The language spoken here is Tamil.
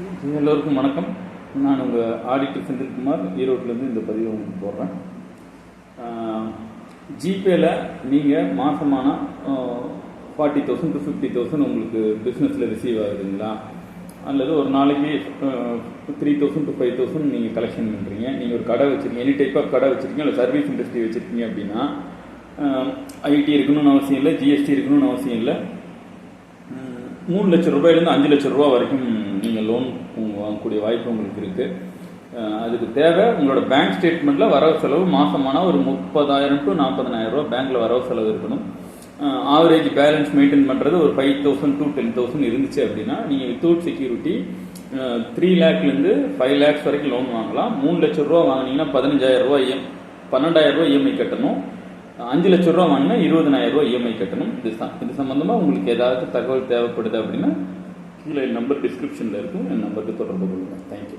எல்லோருக்கும் வணக்கம். நான் உங்கள் ஆடிட்டர் செந்தில்குமார். ஈரோட்டிலேருந்து இந்த பதிவை உங்களுக்கு போடுறேன் ஜிபேயில் நீங்கள் மாதமானால் forty thousand to fifty thousand உங்களுக்கு பிஸ்னஸில் ரிசீவ் ஆகுதுங்களா? அல்லது ஒரு நாளைக்கு three thousand to five thousand நீங்கள் கலெக்ஷன் பண்ணுறீங்க நீங்கள் ஒரு கடை வச்சுருக்கீங்க. எனி டைப் ஆஃப் கடை வச்சுருக்கீங்க இல்லை சர்வீஸ் இண்டஸ்ட்ரி வச்சுருக்கீங்க அப்படின்னா ஐடி இருக்கணும்னு அவசியம் இல்லை ஜிஎஸ்டி இருக்கணும்னு அவசியம் இல்லை. மூணு லட்சம் ரூபாயிலேருந்து அஞ்சு லட்சம் ரூபா வரைக்கும் நீங்கள் லோன் வாங்கக்கூடிய வாய்ப்பு உங்களுக்கு இருக்குது அதுக்கு தேவை உங்களோட பேங்க் ஸ்டேட்மெண்ட்டில் வரவு செலவு மாதமான ஒரு முப்பதாயிரம் டு நாற்பதனாயிரம் ரூபா பேங்க்கில் வரவு செலவு இருக்கணும். ஆவரேஜ் பேலன்ஸ் மெயின்டைன் பண்ணுறது ஒரு five thousand to ten thousand இருந்துச்சு அப்படின்னா நீங்கள் வித்தவுட் செக்யூரிட்டி த்ரீ லேக்லேருந்து ஃபைவ் லேக்ஸ் வரைக்கும் லோன் வாங்கலாம். மூணு லட்சம் ரூபா வாங்கினீங்கன்னா பதினஞ்சாயிரம் ரூபா இஎம் பன்னெண்டாயிரம் ரூபா இஎம்ஐ கட்டணும். அஞ்சு லட்ச ரூபா வாங்கினா இருபதனாயிரம் ரூபா இஎம்ஐ கட்டணும். இது இது சம்மந்தமாக உங்களுக்கு ஏதாவது தகவல் தேவைப்படுது அப்படின்னா கீழே என் நம்பர் டிஸ்கிரிப்ஷனில் இருக்கும் என் நம்பருக்கு தொடர்பு கொள்ளுங்கள் தேங்க்யூ